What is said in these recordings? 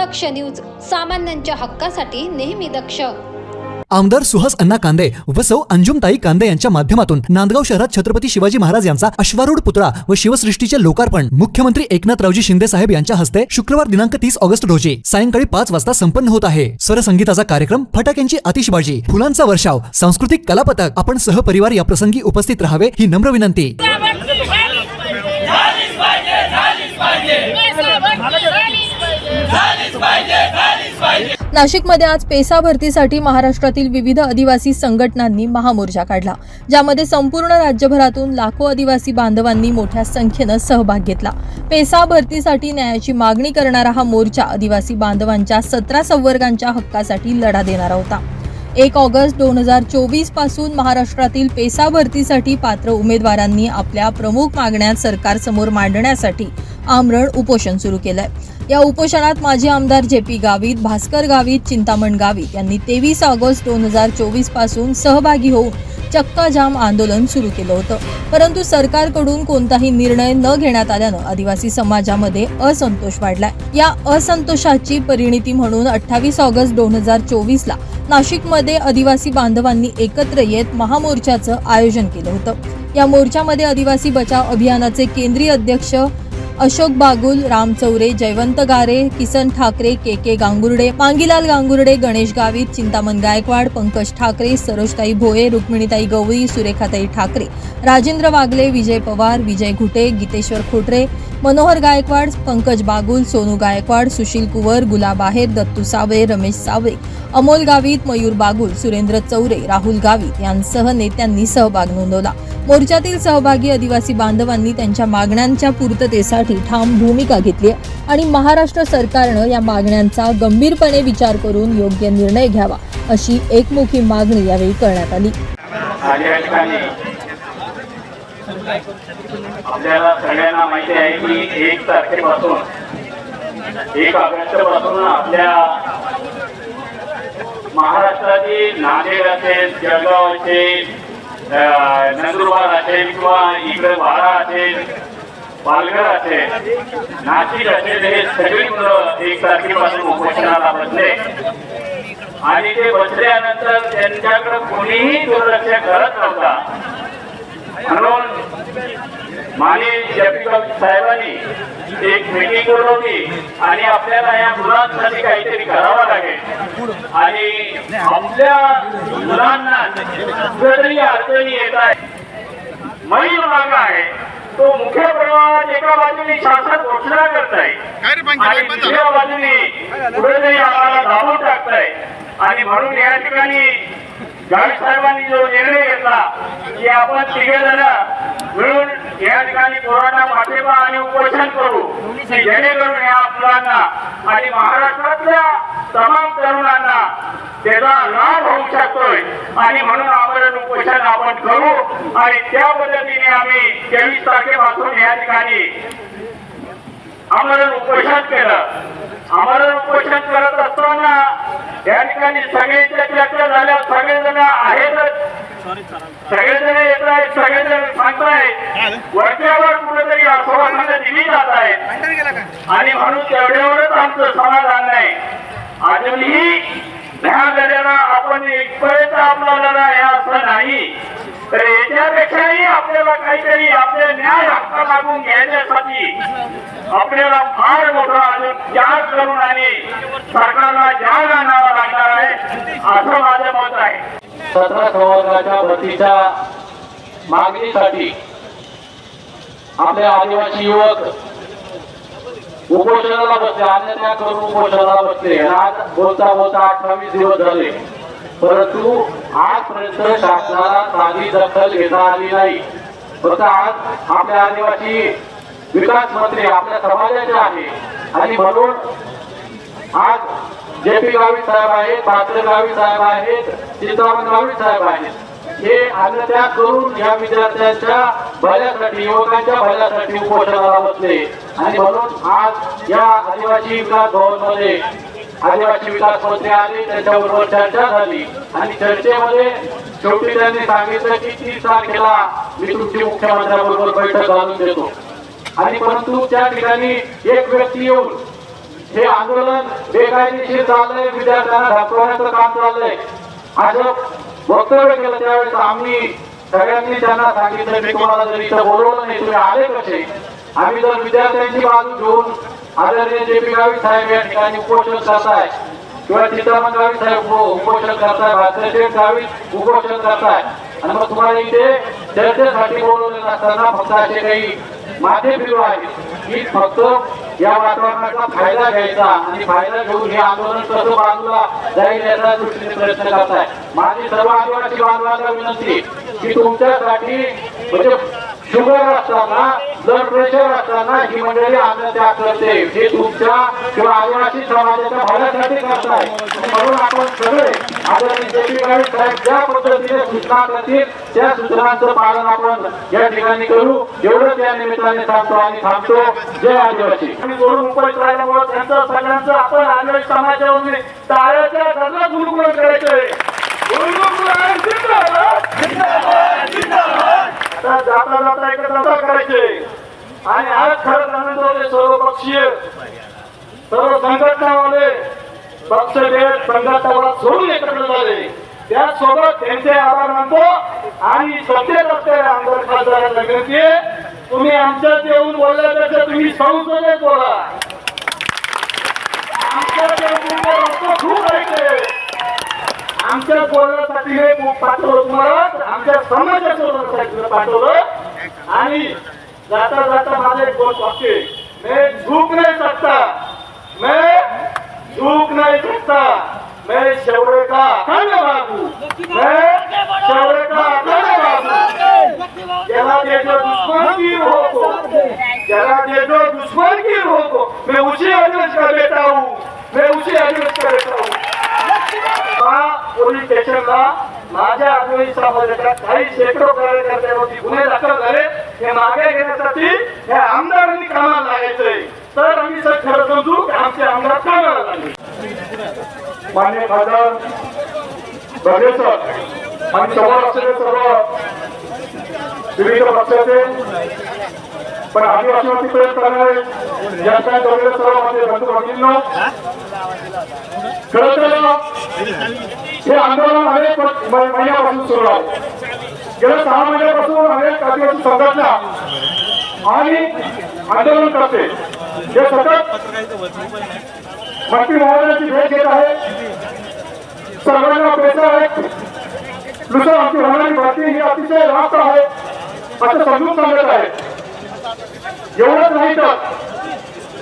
दक्ष news सामान्यांच्या हक्कासाठी नेहमी दक्ष. आमदार सुहास अण्णा कांदे व सौ अंजुमताई कांदे यांच्या माध्यमातून नांदगाव शहरात छत्रपती शिवाजी महाराज यांचा अश्वारूढ पुतळा व शिवसृष्टीचे लोकार्पण मुख्यमंत्री एकनाथरावजी शिंदे साहेब यांच्या हस्ते शुक्रवार दिनांक तीस ऑगस्ट रोजी सायंकाळी पाच वाजता संपन्न होत आहे. स्वरसंगीताचा कार्यक्रम फटाक्यांची आतिषबाजी फुलांचा वर्षाव सांस्कृतिक कलापथक आपण सहपरिवार या प्रसंगी उपस्थित राहावे ही नम्र विनंती. नाशिकमध्ये आज पेसा भरतीसाठी महाराष्ट्रातील विविध आदिवासी संघटनांनी महामोर्चा काढला ज्यामध्ये संपूर्ण राज्यभरातून लाखो आदिवासी बांधवांनी मोठ्या संख्येनं सहभाग घेतला. पेसा भरतीसाठी न्यायाची मागणी करणारा हा मोर्चा आदिवासी बांधवांच्या सतरा संवर्गांच्या हक्कासाठी लढा देणारा होता. एक ऑगस्ट दोन हजार चोवीसपासून महाराष्ट्रातील पेसा भरतीसाठी पात्र उमेदवारांनी आपल्या प्रमुख मागण्या सरकारसमोर मांडण्यासाठी आमरण उपोषण सुरू केलंय. या उपोषणात माजी आमदार जे पी गावित भास्कर गावित चिंतामण गावित यांनी तेवीस ऑगस्ट दोन हजार चोवीसपासून सहभागी होऊन चक्का जाम आंदोलन सुरू केलं होतं. परंतु सरकारकडून कोणताही निर्णय न घेण्यात आल्यानं आदिवासी समाजामध्ये असंतोष वाढलाय. या असंतोषाची परिणिती म्हणून अठ्ठावीस ऑगस्ट दोन हजार चोवीसला नाशिकमध्ये आदिवासी बांधवांनी एकत्र येत महामोर्चाचं आयोजन केलं होतं. या मोर्चामध्ये आदिवासी बचाव अभियानाचे केंद्रीय अध्यक्ष अशोक बागुल राम चौरे जयवंत गारे किसन ठाकरे के के गांगुर्डे मांगीलाल गांगुर्डे गणेश गावित चिंतामण गायकवाड पंकज ठाकरे सरोजताई भोये रुक्मिणीताई गवळी सुरेखाताई ठाकरे राजेंद्र वागले विजय पवार विजय घुटे गीतेश्वर खोटरे मनोहर गायकवाड पंकज बागुल सोनू गायकवाड सुशील कुवर गुलाब आहेर दत्तू सावे रमेश सावे अमोल गावित मयूर बागुल सुरेंद्र चौरे राहुल गावित यांसह नेत्यांनी सहभाग नोंदवला. मोर्चातील सहभागी आदिवासी बांधवांनी त्यांच्या मागण्यांच्या पूर्ततेसाठी ठाम भूमिका घेतली आणि महाराष्ट्र सरकारनं या मागण्यांचा गंभीरपणे विचार करून योग्य निर्णय घ्यावा अशी एकमुखी मागणी यावेळी करण्यात आली. आणि या ठिकाणी आपल्याला सगळ्यांना माहिती आहे की एक तारखेपासून एक ऑगस्टपासून आपल्या महाराष्ट्रातील नांदेड असेल जळगाव असेल नंदुरबार असेल किंवा इकडे वाडा असेल पालघर असेल नाशिक असेल हे सगळी मुलं एक तारखेपासून उपोषणाला बसले. आणि ते बसल्यानंतर त्यांच्याकडे कोणीही दुर्लक्ष करत नव्हता. म्हणून माननीय जगताप साहेबांनी एक मीटिंग बोलवली आणि आपल्याला या मुलांसाठी काहीतरी करावं लागेल. आणि आपल्या मुलांना कुठेतरी अडचणी येत आहे मैल मार्ग आहे तो मुख्य प्रवाहात एका बाजूने शासन घोषणा करताय आणि दुसऱ्या बाजूने कुठेतरी आम्हाला दाबून टाकताय. आणि म्हणून या ठिकाणी गावी साहेबांनी जो निर्णय घेतला की आपण तिघे जण मिळून या ठिकाणी कोरोना पाठिंबा आणि उपोषण करू जेणेकरून या मुलांना आणि महाराष्ट्रातल्या तमाम तरुणांना त्याचा लाभ होऊ शकतोय. आणि म्हणून आपण उपोषण आपण करू आणि त्या पद्धतीने आम्ही तेवीस तारखेपासून या ठिकाणी आम्हाला उपोषण केलं. आम्हाला उपोषण करत असताना या ठिकाणी सगळ्यांच्या चर्चा झाल्या. सगळेजण आहेतच. सगळेजण येत आहेत सगळेजण सांगतायत वरच्यावर कुठेतरी आश्वासनं दिली जात आहेत. आणि म्हणून तेवढ्यावरच आमचं समाधान नाही अजूनही ह्या लढ्याला आपण एकपर्यंत आपला लढा आहे असं नाही. तर याच्यापेक्षाही आपल्याला काहीतरी आपले न्याय हक्क लागून घ्यायच्यासाठी आपल्याला फार मोठा अजून त्याग करून आणि सरकारला जाग आणावा लागणार आहे असं माझं मत आहे. सतरा संवर्गाच्या भरतीच्या मागणीसाठी आपले आदिवासी युवक उपोषणाला बसले अन्यथा करून उपोषणाला बसले. आज बोलता बोलता अठ्ठावीस दिवस झाले. परंतु आजपर्यंत शासनाला साधी दखल घेता आली नाही. फक्त आज आपल्या आदिवासी विकास मंत्री आपल्या समाजाचे आहे. आणि म्हणून आज जे पी गावी साहेब आहेत भास्कर गावी साहेब आहेत चित्रामण गावी साहेब आहेत हे अन्यथा करून या विद्यार्थ्यांच्या भल्यासाठी युवकांच्या भल्यासाठी उपोषणाला बसले. आणि म्हणून आज या आदिवासी विकास भवनमध्ये आदिवासी विकास मंत्री आले त्यांच्याबरोबर चर्चा झाली. आणि चर्चेमध्ये शेवटी त्यांनी सांगितलं की तीस तारखेला मी तुमची मुख्यमंत्र्यांबरोबर बैठक घालून देतो. आणि परंतु त्या ठिकाणी एक व्यक्ती येऊन हे आंदोलन बेकायदेशीर चाललंय विद्यार्थ्यांना ढकलण्याचं काम चाललंय असं वक्तव्य केलं त्यावेळेस आम्ही सगळ्यांनी त्यांना सांगितलं मी तुम्हाला जर इथं बोलवलं नाही तुम्ही आले कसे? आम्ही जर विद्यार्थ्यांची बाजू घेऊन आदरणीय जे पी गावी साहेब या ठिकाणी उपोषण करताय. किंवा चित्रामण गावी साहेब उप- उपोषण करताय. भारतीय शेठ गावी उपोषण करताय. आणि मग तुम्हाला इथे चर्चेसाठी बोलवलं नसताना फक्त असे काही माझे फिरू आहेत की फक्त या वातावरणाचा फायदा घ्यायचा आणि फायदा घेऊन हे आंदोलन कसं बाजूला जाईल याचा दृष्टीने प्रयत्न करताय. माझी सर्व आदिवासी बांधवांना विनंती की तुमच्यासाठी म्हणजे शुगर असताना ब्लड प्रेशर असताना ही मंडळी आत्महत्या करते. हे तुमच्या किंवा आदिवासी समाजाच्या भागासाठी करताय म्हणून आपण सगळे आदरणीय जे पी साहेब ज्या पद्धतीने सूचना करतील त्या सूचनांचं पालन आपण या ठिकाणी करू. एवढंच या निमित्ताने सांगतो आणि थांबतो. जय आदिवासी. आणि दोन मुंबईत राहिल्यामुळे त्यांचं सगळ्यांचं आपण आंध्र समाजावर टाळ्याच्या गजरात गुणगुण करायचंय. जिंदाबाद जिंदाबाद, जिंदाबाद. आता जाता जाता एकत्र करायचे. आणि आज खरं आनंद सर्व पक्षीय सर्व संघटनावाले पक्षभेद संघटनावाला सोडून एकत्र झाले. त्यासोबत त्यांचे आभार मानतो आणि सत्तेत असलेल्या आमदार खासदारांना विनंती आहे. तुम्ही आमच्यात येऊन बोलल्यापेक्षा तुम्ही संसदेत बोला. आमच्या खूप ऐकले आमच्या पोरासाठी पाठवलं तुम्हाला आमच्या समाजाच्या बोलण्यासाठी पाठवलं. आणि जाता जाता माझे एक दोन वाक्य मैं झूक नाही सकता. मैं झूक नाही सकता. मैं शौर्य का अखंड बाबू मैं शौर्य का अखंड बाबू जरा दे जो दुश्मन की हो को जरा दे जो दुश्मन की हो को मैं उसी आदिवासी का बेटा हूँ मैं उसी आदिवासी का बेटा हूँ हा पोलीस स्टेशनला माझ्या समाजाच्या काही शेकडो कार्यकर्त्यांवरती गुन्हे दाखल झाले हे मागे घेण्यासाठी हे आमदारांनी कामाला लागायचंय तर आम्ही सर खरं समजू की आमचे आमदार कामाला लागले मान्य खासदार बघे सर आणि समोर असलेले सर्व विविध पक्षाचे पण आदिवासीवरती प्रयत्न करणारे या काय जमलेले सर्व माझे बंधू भगिनींनो खरं तर हे आंदोलन अनेक महिन्यापासून सुरू आहे. गेल्या सहा महिन्यापासून अनेक आदिवासी संघटना. आणि आंदोलन करते. हे सतत मंत्री महोदयांची भेट घेत आहे. सर्वांना पैसा आहे दुसरं आमची होणारी भरती ही अतिशय रास्त आहे. असं समजून सांगत आहे. एवढंच नाही तर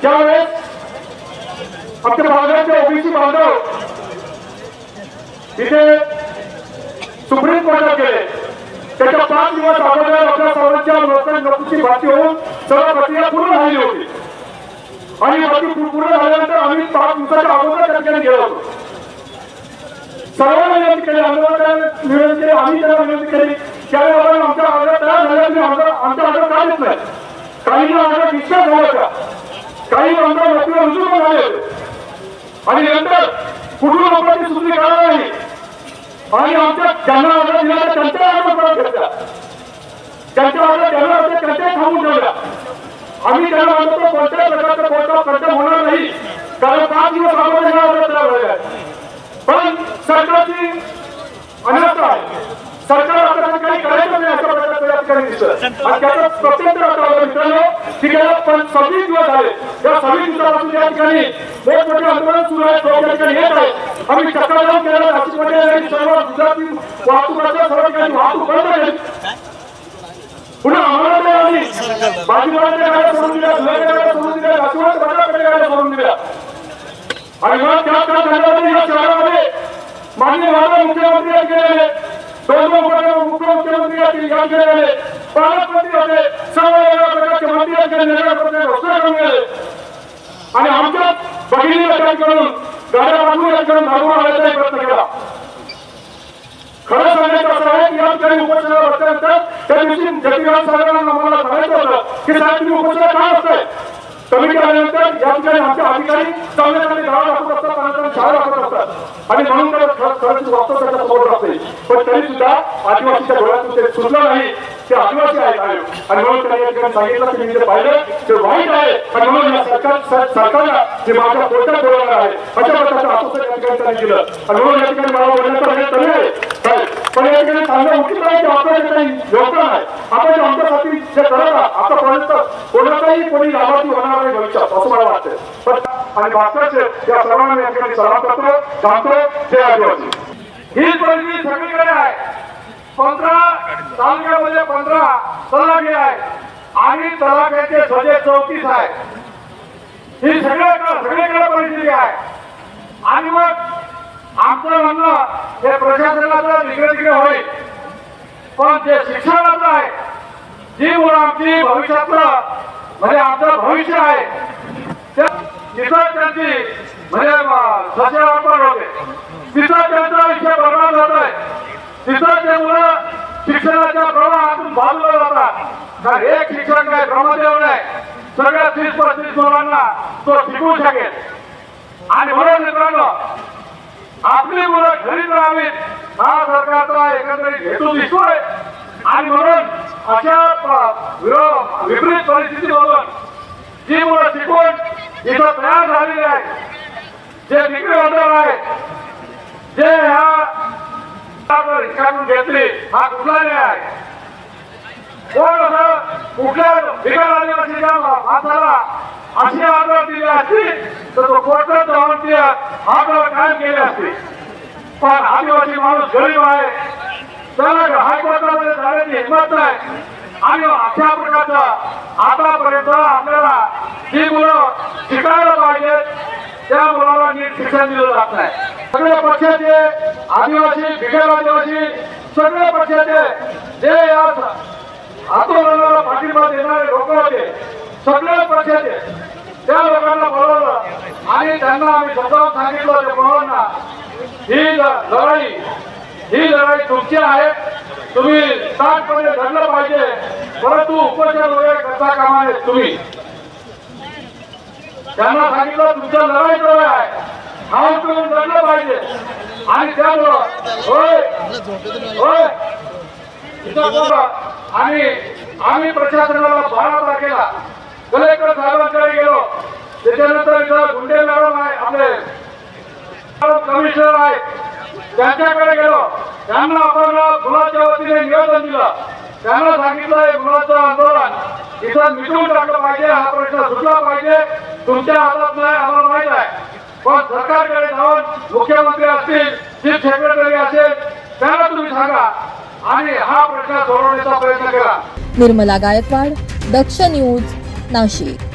ज्यावेळेस आमच्या भागाचे ओबीसी बांधव इथे सुप्रीम कोर्टात गेले. त्याच्या पाच दिवस अगोदर आपल्या सर्वांच्या लोकांची नोकरीची भरती होऊन सर्व प्रक्रिया पूर्ण झाली होती. आणि बाकी पूर्ण झाल्यानंतर आम्ही पाच दिवसाच्या अगोदर त्या ठिकाणी गेलो होतो. सर्वांना विनंती केली आंदोलकांना विनंती केली आम्ही त्यांना विनंती केली. त्यावेळेला आमचा आग्रह तयार झाला तुम्ही आमचा आमचा आग्रह का देत नाही. काही आग्रह विश्वास झाला का काही आमदार नोकरी रुजू पण झाले आणि नंतर कुठून लोकांची सुचली करणार नाही. आणि आमच्या ज्यांना आग्रह दिला त्यांच्या आग्रह परत घेतला. त्यांच्या आग्रह त्यांना होते त्यांच्याही थांबून ठेवल्या. आम्ही त्यांना म्हणतो कोणत्याही प्रकारचा कोणता प्रश्न होणार नाही. कारण पाच दिवस अगोदर हा आग्रह तयार पण सरकारची अनर्थ आहे. सरकार आता काही करायचं नाही अशा प्रकारचं या ठिकाणी दिसतं आणि त्याचा प्रत्येक आता मित्रांनो की गेल्या पण सव्वीस दिवस झाले. या सव्वीस दिवसापासून या ठिकाणी मोठमोठे आंदोलन सुरू आहे लोक या ठिकाणी येत आहेत आम्ही चक्राजाम केलेला नाशिकमध्ये आणि सर्व गुजराती वाहतुकाच्या सर्व ठिकाणी वाहतूक बंद केली पुन्हा आम्हाला ते बाजूबाजूच्या गाड्या सोडून दिल्या धुळ्याच्या गाड्या सोडून दिल्या नाशिकच्या बाजाराकडे गाड्या सोडून दिल्या. आणि मला त्या त्या धंद्यामध्ये या शहरामध्ये मान्य माझा मुख्यमंत्री या गेलेले दोन दोन मुख्यमंत्री या ठिकाणी गेलेले पालकमंत्री होते सर्व वेगवेगळ्या प्रकारचे मंत्री या ठिकाणी वेगवेगळ्या प्रकारचे घोषणा करून गेले. आणि आमच्या भगिनीला काय करून गाड्या बांधून आणायचा प्रयत्न केला. खरं सांगायचं असं आहे की या ठिकाणी उपोषणाला बसल्यानंतर त्या दिवशी साहेबांना सांगायचं होतं की साहेब तुम्ही काय असतंय कमी केल्यानंतर या ठिकाणी आमचे अधिकारी चांगले चांगले गाव दाखवत असतात आणि चांगले दाखवत असतात. आणि म्हणून खरंच वास्तव त्याच्यासमोर असते. पण तरी सुद्धा आदिवासीच्या डोळ्यातून ते सुचलं नाही. ते आदिवासी आहेत आणि म्हणून त्यांनी या ठिकाणी सांगितलं की मी जे पाहिलं ते वाईट आहे. आणि म्हणून या सरकार सरकारला जे माझ्या पोटात बोलवणार आहे अशा प्रकारचं आश्वासन या ठिकाणी त्यांनी दिलं. आणि म्हणून या ठिकाणी मला बोलण्याचा प्रयत्न म्हणजे तरी आहे. पण या ठिकाणी सांगणं उचित आहे की आपल्याला काही योगदान आहे. आपण जे आमच्यासाठी जे करत आहात आतापर्यंत कोणाचाही कोणी लाभार्थी होणार नाही भविष्यात असं मला वाटतं पण आणि मागच्याचे या सर्वांना या ठिकाणी सलाम करतो सांगतो जय आदिवासी. ही परिस्थिती सगळीकडे आहे. पंधरा तालुक्यामध्ये पंधरा तलाठी आहे आणि तलाट्याचे सजे चौतीस आहे ही सगळ्या सगळीकडे परिस्थिती आहे. आणि मग आमचं म्हणणं हे प्रशासनाचं तिकडे तिकडे होईल. पण जे शिक्षणाचं आहे जी मुलं आमची भविष्यातलं म्हणजे आमचं भविष्य आहे तिथं त्यांची म्हणजे सस्य वापर होते. तिथं त्यांचं विषय बर्बाद होत आहे शिक्षणाच्या मुलं शिक्षणाच्या प्रवाहातून बाजूला जातात कारण एक शिक्षण काय ब्रह्मदेव नाही सगळ्या तीस पस्तीस मुलांना तो शिकवू शकेल. आणि म्हणून मित्रांनो आपली मुलं घरीच राहावीत हा सरकारचा एकंदरीत हेतू दिसतोय. आणि म्हणून अशा विपरीत परिस्थितीमधून जी मुलं शिकवून इथं तयार झालेली आहे जे डिग्री आहे जे ह्या घेतली. हा कुठला न्याय आहे. कोण असं कुठल्या बिगर आदिवासीच्या माणसाला अशी दिली असती तर तो कोर्टात जाऊन ती कायम केली असते. पण आदिवासी माणूस गरीब आहे. त्याला हायकोर्टामध्ये जाण्याची हिंमत नाही. आणि अशा प्रकारचं आतापर्यंत आपल्याला जी मुलं शिकायला पाहिजेत त्या मुलाला नीट शिक्षण दिलं जात नाही. सगळ्या पक्षाचे आदिवासी बिगर आदिवासी सगळ्या पक्षाचे जे या आंदोलनाला पाठिंबा देणारे लोक होते सगळ्या पक्षाचे त्या लोकांना बोलवलं. आणि त्यांना आम्ही समजावून सांगितलं त्या मुलांना ही लढाई ही लढाई तुमची आहे. तुम्ही ताटपणे लढलं पाहिजे. परंतु उपचार वगैरे करता कामा तुम्ही. त्यांना सांगितलं तुमचं लढाई जवळ आहे. हा तुम्ही लढलं पाहिजे. आणि त्यामुळं होय होय. इथं आणि आम्ही प्रशासनाला भारत तारखेला कलेक्टर साहेबांकडे गेलो. त्याच्यानंतर इथं गुंडे मॅडम आहे आपले कमिशनर आहे. त्यांच्याकडे गेलो. त्यांना आपण मुलाच्या वतीने निवेदन दिलं. त्यांना सांगितलं हे मुलाचं आंदोलन इथं मिटवून टाकलं पाहिजे. हा प्रश्न सुटला पाहिजे. तुमच्या हातात नाही आम्हाला माहीत आहे. पण सरकारकडे जाऊन मुख्यमंत्री असतील चीफ सेक्रेटरी असेल त्यांना तुम्ही सांगा. आणि हा प्रश्न सोडवण्याचा प्रयत्न करा निर्मला गायकवाड दक्ष न्यूज नाशिक.